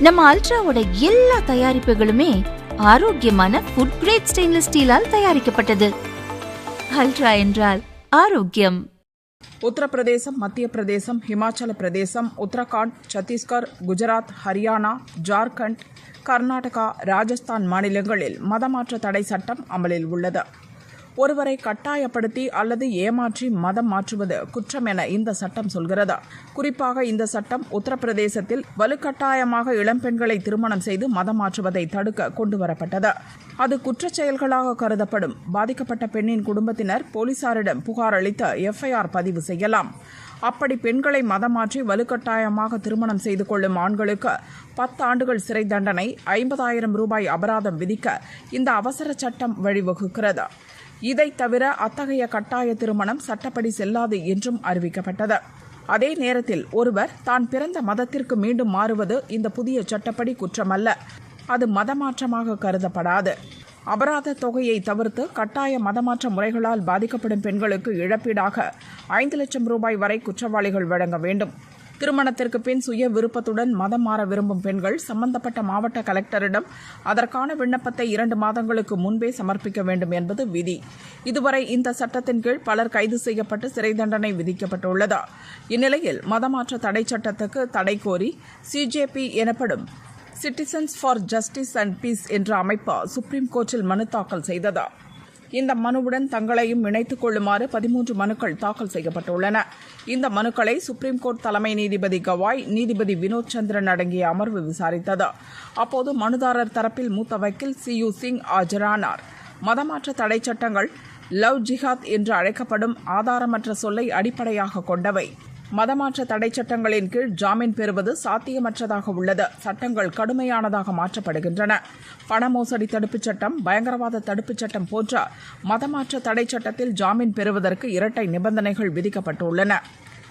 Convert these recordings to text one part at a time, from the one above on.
நம்ம அல்ட்ராவோட எல்லா தயாரிப்புகளுமே ஆரோக்கியமான ஃபுட் கிரேட் ஸ்டெயின்லெஸ் ஸ்டீலால் தயாரிக்கப்பட்டது. அல்ட்ரா என்றால் ஆரோக்கியம். உத்தரப்பிரதேசம் மத்திய பிரதேசம் ஹிமாச்சல பிரதேசம் உத்தரகாண்ட் சத்தீஸ்கர் குஜராத் ஹரியானா ஜார்க்கண்ட் கர்நாடகா ராஜஸ்தான் மாநிலங்களில் மதமாற்ற தடை சட்டம் அமலில் உள்ளது. ஒருவரை கட்டாயப்படுத்தி அல்லது ஏமாற்றி மதம் மாற்றுவது குற்றம் என இந்த சட்டம் சொல்கிறது. குறிப்பாக இந்த சட்டம் உத்தரப்பிரதேசத்தில் வலுக்கட்டாயமாக இளம்பெண்களை திருமணம் செய்து மதம் மாற்றுவதை தடுக்க கொண்டுவரப்பட்டது. அது குற்றச் செயல்களாக கருதப்படும். பாதிக்கப்பட்ட பெண்ணின் குடும்பத்தினர் போலீசாரிடம் புகார் அளித்து எஃப்ஐஆர் பதிவு செய்யலாம். அப்படி பெண்களை மதம் மாற்றி வலுக்கட்டாயமாக திருமணம் செய்து கொள்ளும் ஆண்களுக்கு பத்து ஆண்டுகள் சிறை தண்டனை ஐம்பதாயிரம் ரூபாய் அபராதம் விதிக்க இந்த அவசர சட்டம் வழிவகுக்கிறது. இதை தவிர அத்தகைய கட்டாய திருமணம் சட்டப்படி செல்லாது என்றும் அறிவிக்கப்பட்டது. அதே நேரத்தில் ஒருவர் தான் பிறந்த மதத்திற்கு மீண்டும் மாறுவது இந்த புதிய சட்டப்படி குற்றமல்ல. அது மதமாற்றமாக கருதப்படாது. அபராத தொகையை தவிர்த்து கட்டாய மதமாற்ற முறைகளால் பாதிக்கப்படும் பெண்களுக்கு இழப்பீடாக ஐந்து லட்சம் ரூபாய் வரை குற்றவாளிகள் வழங்க வேண்டும். திருமணத்திற்கு பின் சுய விருப்பத்துடன் மதம் மாற விரும்பும் பெண்கள் சம்பந்தப்பட்ட மாவட்ட கலெக்டரிடம் அதற்கான விண்ணப்பத்தை இரண்டு மாதங்களுக்கு முன்பே சமர்ப்பிக்க வேண்டும் என்பது விதி. இதுவரை இந்த சட்டத்தின் கீழ் பலர் கைது செய்யப்பட்டு சிறை தண்டனை விதிக்கப்பட்டுள்ளது. இந்நிலையில் மதமாற்ற தடை சட்டத்துக்கு தடை கோரி சிஜேபி எனப்படும் citizens for justice and peace என்ற அமைப்பு சுப்ரீம் கோர்ட்டில் மனு தாக்கல் செய்தது. இந்த மனுவுடன் தங்களையும் இணைத்துக் கொள்ளுமாறு பதிமூன்று மனுக்கள் தாக்கல் செய்யப்பட்டுள்ளன. இந்த மனுக்களை சுப்ரீம் கோர்ட் தலைமை நீதிபதி கவாய் நீதிபதி வினோத் சந்திரன் அடங்கிய அமர்வு விசாரித்தது. அப்போது மனுதாரர் தரப்பில் மூத்த வக்கீல் சி யு சிங் ஆஜரானார். மதமாற்ற தடை சட்டங்கள் லவ் ஜிஹாத் என்று அழைக்கப்படும் ஆதாரமற்ற சொல்லை அடிப்படையாக கொண்டவை. மதமாற்ற தடை சட்டங்களின் கீழ் ஜாமீன் பெறுவது சாத்தியமற்றதாக உள்ளது. சட்டங்கள் கடுமையானதாக மாற்றப்படுகின்றன. பண மோசடி தடுப்புச் சட்டம் பயங்கரவாத தடுப்புச் சட்டம் போன்ற மதமாற்ற தடை சட்டத்தில் ஜாமீன் பெறுவதற்கு இரட்டை நிபந்தனைகள் விதிக்கப்பட்டுள்ளன.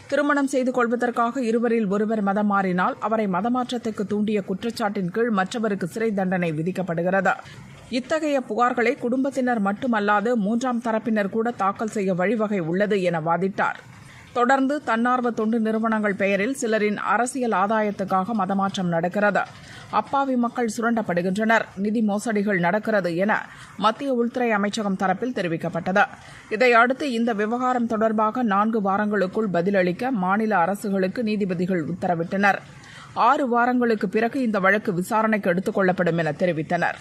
திருமணம் செய்து கொள்வதற்காக இருவரில் ஒருவர் மதம் மாறினால் அவரை மதமாற்றத்துக்கு தூண்டிய குற்றச்சாட்டின் கீழ் மற்றவருக்கு சிறை தண்டனை விதிக்கப்படுகிறது. இத்தகைய புகார்களை குடும்பத்தினர் மட்டுமல்லாது மூன்றாம் தரப்பினர் கூட தாக்கல் செய்ய வழிவகை உள்ளது என வாதிட்டார். தொடர்ந்து தன்னார்வ தொண்டு நிறுவனங்கள் பெயரில் சிலரின் அரசியல் ஆதாயத்துக்காக மதமாற்றம் நடக்கிறது. அப்பாவி மக்கள் சுரண்டப்படுகின்றனர். நிதி மோசடிகள் நடக்கிறது என மத்திய உள்துறை அமைச்சகம் தரப்பில் தெரிவிக்கப்பட்டது. இதையடுத்து இந்த விவகாரம் தொடர்பாக நான்கு வாரங்களுக்குள் பதிலளிக்க மாநில அரசுகளுக்கு நீதிபதிகள் உத்தரவிட்டனர். ஆறு வாரங்களுக்கு பிறகு இந்த வழக்கு விசாரணைக்கு எடுத்துக் கொள்ளப்படும் என தெரிவித்தனர்.